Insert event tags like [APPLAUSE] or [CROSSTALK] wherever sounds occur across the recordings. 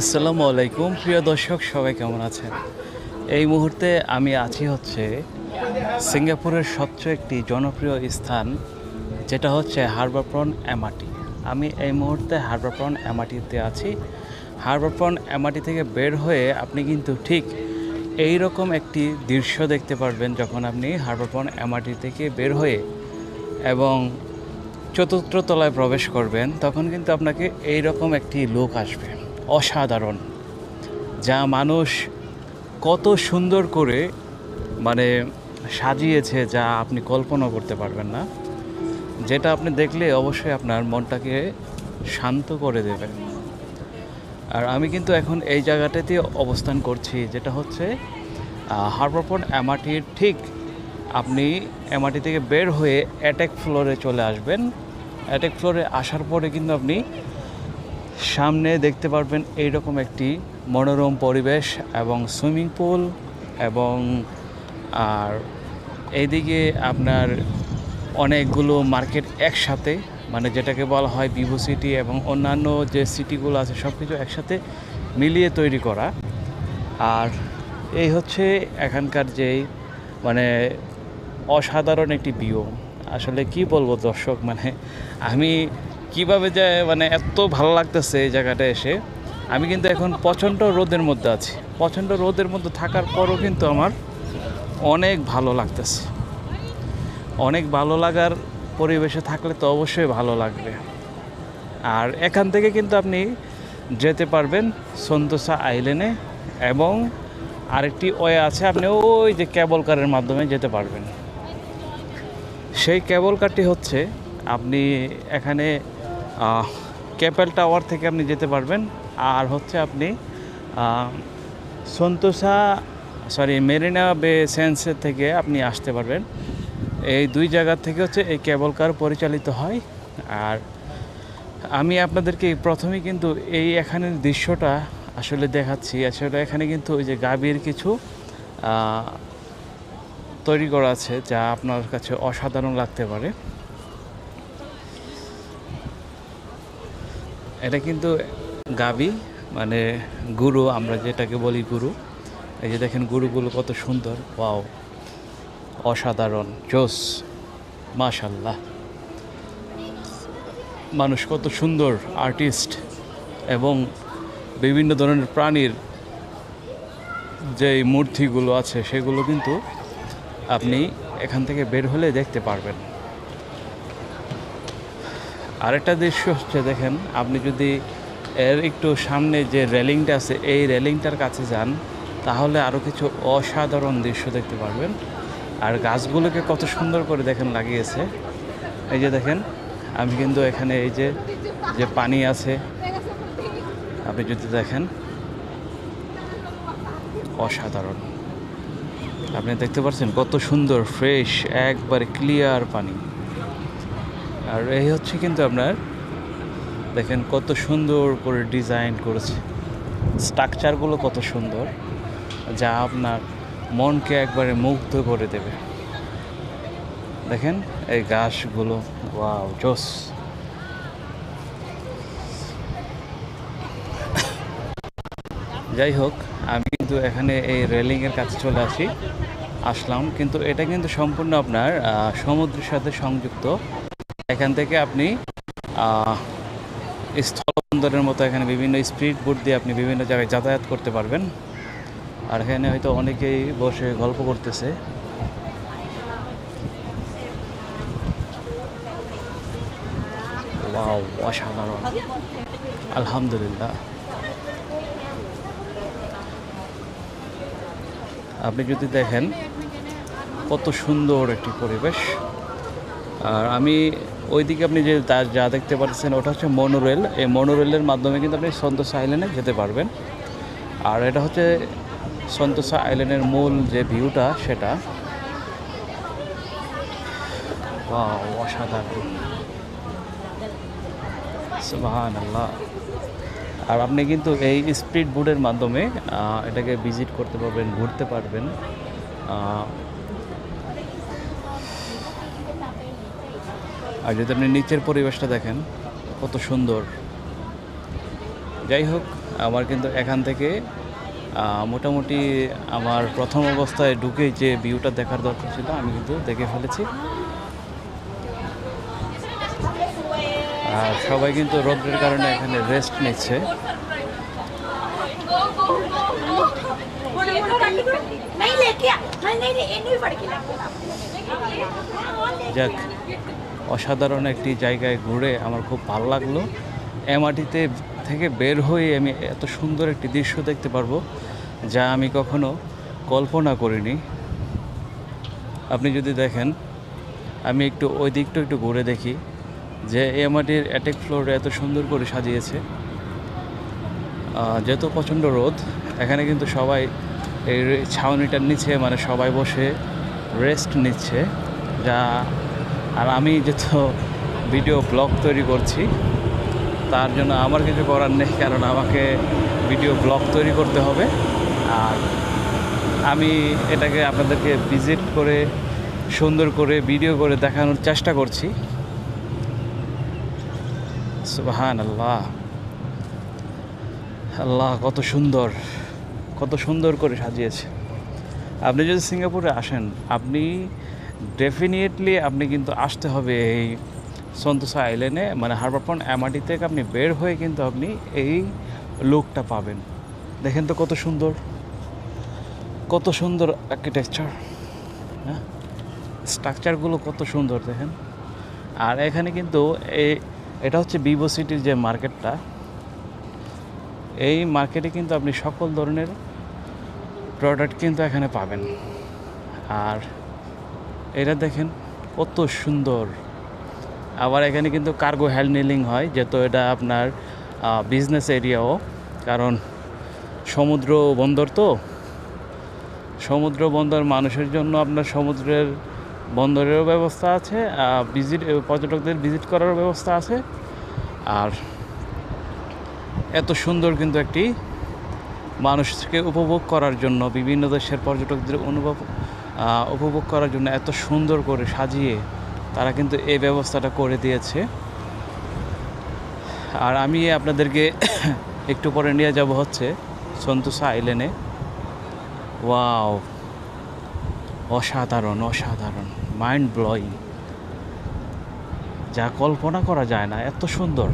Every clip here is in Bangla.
আসসালামু আলাইকুম। প্রিয় দর্শক, সবাই কেমন আছেন? এই মুহূর্তে আমি আছি হচ্ছে সিঙ্গাপুরের সবচেয়ে একটি জনপ্রিয় স্থান, যেটা হচ্ছে হারবারপ্রন এমাটি আমি এই মুহূর্তে হারবারপ্রন এমাটিতে আছি। হারবারপ্রন এমাটি থেকে বের হয়ে আপনি কিন্তু ঠিক এই রকম একটি দৃশ্য দেখতে পারবেন যখন আপনি হারবারপ্রন এমাটি থেকে বের হয়ে এবং চতুর্থ তলায় প্রবেশ করবেন, তখন কিন্তু আপনাকে এই রকম একটি লোক আসবে। অসাধারণ, যা মানুষ কত সুন্দর করে মানে সাজিয়েছে যা আপনি কল্পনা করতে পারবেন না। যেটা আপনি দেখলে অবশ্যই আপনার মনটাকে শান্ত করে দেবে। আর আমি কিন্তু এখন এই জায়গাটাতে অবস্থান করছি, যেটা হচ্ছে হারবারপন এমআরটির ঠিক আপনি এমআরটি থেকে বের হয়ে অ্যাটেক ফ্লোরে চলে আসবেন। অ্যাটেক ফ্লোরে আসার পরে কিন্তু আপনি সামনে দেখতে পারবেন এইরকম একটি মনোরম পরিবেশ এবং সুইমিং পুল এবং, আর এইদিকে আপনার অনেকগুলো মার্কেট একসাথে মানে যেটাকে বলা হয় ভিভো সিটি এবং অন্যান্য যে সিটিগুলো আছে সব কিছু একসাথে মিলিয়ে তৈরি করা। আর এই হচ্ছে এখানকার যেই মানে অসাধারণ একটি ভিউ। আসলে কি বলব দর্শক মানে আমি কীভাবে যে মানে এত ভালো লাগতেছে এই জায়গাটা এসে, আমি কিন্তু এখন প্রচণ্ড রোদের মধ্যে আছি। প্রচণ্ড রোদের মধ্যে থাকার পরও কিন্তু আমার অনেক ভালো লাগতেছে। অনেক ভালো লাগার পরিবেশে থাকলে তো অবশ্যই ভালো লাগবে। আর এখান থেকে কিন্তু আপনি যেতে পারবেন সন্তোষা আইল্যান্ডে এবং আরেকটি ওয়ে আছে, আপনি ওই যে কেবল কারের মাধ্যমে যেতে পারবেন। সেই কেবল কারটি হচ্ছে, আপনি এখানে ক্যাপেল টাওয়ার থেকে আপনি যেতে পারবেন। আর হচ্ছে আপনি সন্তোষা সরি মেরিনা বে সেন্সের থেকে আপনি আসতে পারবেন। এই দুই জায়গা থেকে হচ্ছে এই কেবল কার পরিচালিত হয়। আর আমি আপনাদেরকে প্রথমেই কিন্তু এই এখানের দৃশ্যটা আসলে দেখাচ্ছি। আসলে এখানে কিন্তু ওই যে গাভীর কিছু তৈরি করা আছে, যা আপনার কাছে অসাধারণ লাগতে পারে। এটা কিন্তু গাবি মানে গুরু, আমরা যেটাকে বলি গুরু। এই যে দেখেন গুরুগুলো কত সুন্দর, ওয়াও। অসাধারণ, জোস, মাশাল্লাহ। মানুষ কত সুন্দর আর্টিস্ট এবং বিভিন্ন ধরনের প্রাণীর যে মূর্তিগুলো আছে, সেগুলো কিন্তু আপনি এখান থেকে বের হলে দেখতে পারবেন। আরেকটা দৃশ্য হচ্ছে, দেখেন, আপনি যদি এর একটু সামনে যে রেলিংটা আছে, এই রেলিংটার কাছে যান, তাহলে আরও কিছু অসাধারণ দৃশ্য দেখতে পারবেন। আর গাছগুলোকে কত সুন্দর করে দেখেন লাগিয়েছে। এই যে দেখেন, আমি কিন্তু এখানে এই যে যে পানি আছে, আপনি যদি দেখেন, অসাধারণ। আপনি দেখতে পাচ্ছেন কত সুন্দর, ফ্রেশ, একবারে ক্লিয়ার পানি। আর এই হচ্ছে কিন্তু আপনার, দেখেন কত সুন্দর করে ডিজাইন করেছে। স্ট্রাকচারগুলো কত সুন্দর, যা আপনার মনকে একবারে মুগ্ধ করে দেবে। দেখেন এই গাছগুলো, ওয়াও, জোস। যাই হোক, আমি কিন্তু এখানে এই রেলিংয়ের কাছে চলে আসি, আসলাম। কিন্তু এটা কিন্তু সম্পূর্ণ আপনার সমুদ্রের সাথে সংযুক্ত। এখান থেকে আপনি স্থলবন্দরের মতো এখানে বিভিন্ন স্পিড বোট দিয়ে আপনি বিভিন্ন জায়গায় যাতায়াত করতে পারবেন। আর এখানে হয়তো অনেকেই বসে গল্প করতেছে। অসাধারণ। আলহামদুলিল্লাহ। আপনি যদি দেখেন, কত সুন্দর একটি পরিবেশ। আর আমি ওইদিকে আপনি যে যা- দেখতে পাচ্ছেন, ওটা হচ্ছে মনোরেল এই মনোরেলের মাধ্যমে কিন্তু আপনি সন্তোষা আইল্যান্ডে যেতে পারবেন। আর এটা হচ্ছে সন্তোষা আইল্যান্ডের মূল যে ভিউটা সেটা। অসাধারণ। আল্লাহ আর আপনি কিন্তু এই স্পিড বোটের মাধ্যমে এটাকে ভিজিট করতে পারবেন, ঘুরতে পারবেন। আর যদি আপনি নিচের পরিবেশটা দেখেন, কত সুন্দর। যাই হোক আমার কিন্তু এখান থেকে মোটামুটি আমার প্রথম অবস্থায় ঢুকে যে ভিউটা দেখার দরকার ছিল, আমি কিন্তু দেখে ফেলেছি। আর সবাই কিন্তু রোদ্রের কারণে এখানে রেস্ট নিচ্ছে। যাক। অসাধারণ একটি জায়গায় ঘুরে আমার খুব ভালো লাগল। এমআরটিতে থেকে বের হয়ে আমি এত সুন্দর একটি দৃশ্য দেখতে পারব, যা আমি কখনো কল্পনা করিনি। আপনি যদি দেখেন, আমি একটু ওই দিকটা একটু ঘুরে দেখি, যে এমআরটির অ্যাটেক ফ্লোরে এত সুন্দর করে সাজিয়েছে। যেহেতু প্রচণ্ড রোদ, এখানে কিন্তু সবাই এই ছাউনিটার নিচে মানে সবাই বসে রেস্ট নিচ্ছে, যা আর আমি যেহেতু ভিডিও ব্লগ তৈরি করছি, তার জন্য আমার কিছু করার নেই, কারণ আমাকে ভিডিও ব্লগ তৈরি করতে হবে। আর আমি এটাকে আপনাদেরকে ভিজিট করে, সুন্দর করে ভিডিও করে দেখানোর চেষ্টা করছি। সুবাহান আল্লাহ আল্লাহ, কত সুন্দর কত সুন্দর করে সাজিয়েছে। আপনি যদি সিঙ্গাপুরে আসেন, আপনি ডেফিনেটলি আপনি কিন্তু আসতে হবে এই সন্তোষা আইল্যান্ডে মানে হারবার পয়েন্ট এমআরটি থেকে আপনি বের হয়ে কিন্তু আপনি এই লুকটা পাবেন। দেখেন তো কত সুন্দর কত সুন্দর আর্কিটেকচার হ্যাঁ? স্ট্রাকচারগুলো কত সুন্দর, দেখেন। আর এখানে কিন্তু এই এটা হচ্ছে ভিভো সিটির যে মার্কেটটা এই মার্কেটে কিন্তু আপনি সকল ধরনের প্রোডাক্ট কিন্তু এখানে পাবেন। আর এটা দেখেন কত সুন্দর। আবার এখানে কিন্তু কার্গো হ্যান্ডেলিং হয়, যেহেতু এটা আপনার বিজনেস এরিয়াও কারণ সমুদ্র বন্দর তো। সমুদ্র বন্দর মানুষের জন্য আপনার সমুদ্রের বন্দরেরও ব্যবস্থা আছে ভিজিট পর্যটকদের ভিজিট করারও ব্যবস্থা আছে। আর এত সুন্দর কিন্তু একটি মানুষকে উপভোগ করার জন্য বিভিন্ন দেশের পর্যটকদের অনুভব উপভোগ করার জন্য এত সুন্দর করে সাজিয়ে তারা কিন্তু এই ব্যবস্থাটা করে দিয়েছে। আর আমি আপনাদেরকে [COUGHS] একটু পরে নিয়ে যাব হচ্ছে সন্তোষা আইল্যান্ডে। ওয়াও, অসাধারণ অসাধারণ মাইন্ড ব্লোয়িং যা কল্পনা করা যায় না, এত সুন্দর।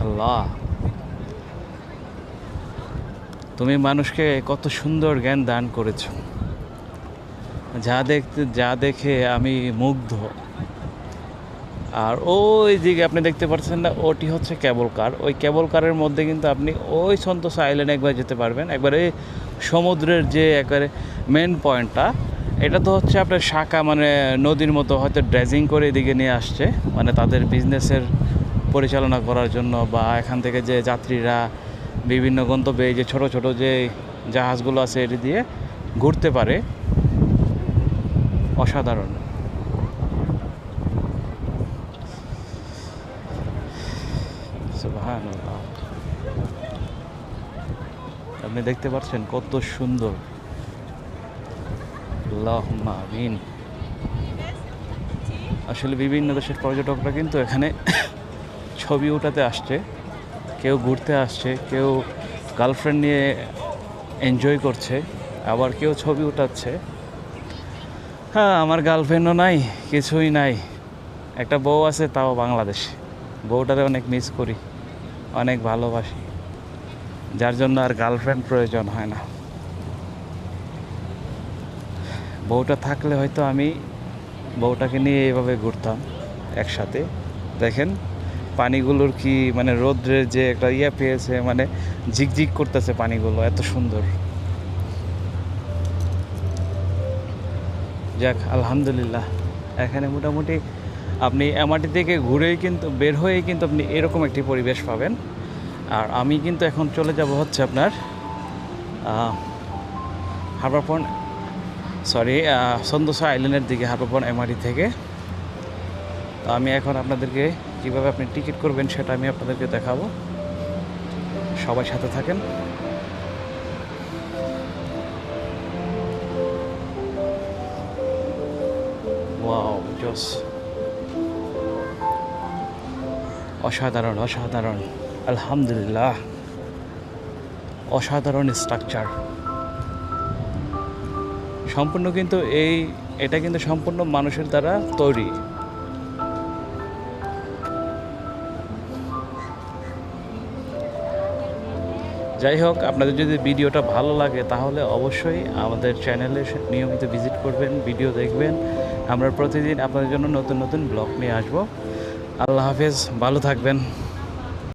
আল্লাহ। তুমি মানুষকে কত সুন্দর জ্ঞান দান করেছ। যা দেখতে, যা দেখে আমি মুগ্ধ। আর ওই দিকে আপনি দেখতে পাচ্ছেন না, ওটি হচ্ছে কেবল কার ওই কেবল কারের মধ্যে কিন্তু আপনি ওই সন্তোষ আইল্যান্ড একবার যেতে পারবেন। একবারে সমুদ্রের যে একবারে মেন পয়েন্টটা এটা তো হচ্ছে আপনার শাখা মানে নদীর মতো হয়তো ড্রেজিং করে এদিকে নিয়ে আসছে। মানে তাদের বিজনেসের পরিচালনা করার জন্য বা এখান থেকে যে যাত্রীরা বিভিন্ন গন্তব্যে যে ছোট ছোট যে জাহাজগুলো আছে এটি দিয়ে ঘুরতে পারে। অসাধারণ। আপনি দেখতে পাচ্ছেন কত সুন্দর। আসলে বিভিন্ন দেশের পর্যটকরা কিন্তু এখানে ছবি ওঠাতে আসছে। কেউ ঘুরতে আসছে, কেউ গার্লফ্রেন্ড নিয়ে এনজয় করছে, আবার কেউ ছবি উঠাচ্ছে। হ্যাঁ আমার গার্লফ্রেন্ডও নাই, কিছুই নাই। একটা বউ আছে, তাও বাংলাদেশে। বউটারে অনেক মিস করি, অনেক ভালোবাসি। যার জন্য আর গার্লফ্রেন্ড প্রয়োজন হয় না। বউটা থাকলে হয়তো আমি বউটাকে নিয়ে এইভাবে ঘুরতাম একসাথে। দেখেন, পানিগুলোর কি মানে রৌদ্রের যে একটা ইয়ে পেয়েছে মানে ঝিকঝিক করতেছে পানিগুলো, এত সুন্দর। যাক, আলহামদুলিল্লাহ। এখানে মোটামুটি আপনি এমআরটি থেকে ঘুরেই কিন্তু, বের হয়েই কিন্তু আপনি এরকম একটি পরিবেশ পাবেন। আর আমি কিন্তু এখন চলে যাব হচ্ছে আপনার হারবার সরি সন্দোসা আইল্যান্ডের দিকে হারবার এমআরটি থেকে। তো আমি এখন আপনাদেরকে কীভাবে আপনি টিকিট করবেন সেটা আমি আপনাদেরকে দেখাবো। সবাই সাথে থাকেন। জস অসাধারণ অসাধারণ। আলহামদুলিল্লাহ। অসাধারণ স্ট্রাকচার সম্পূর্ণ কিন্তু এই, এটা কিন্তু সম্পূর্ণ মানুষের দ্বারা তৈরি। যাই হোক, আপনাদের যদি ভিডিওটা ভালো লাগে, তাহলে অবশ্যই আমাদের চ্যানেলে নিয়মিত ভিজিট করবেন ভিডিও দেখবেন। আমরা প্রতিদিন আপনাদের জন্য নতুন নতুন ব্লগ নিয়ে আসব। আল্লাহ হাফেজ ভালো থাকবেন।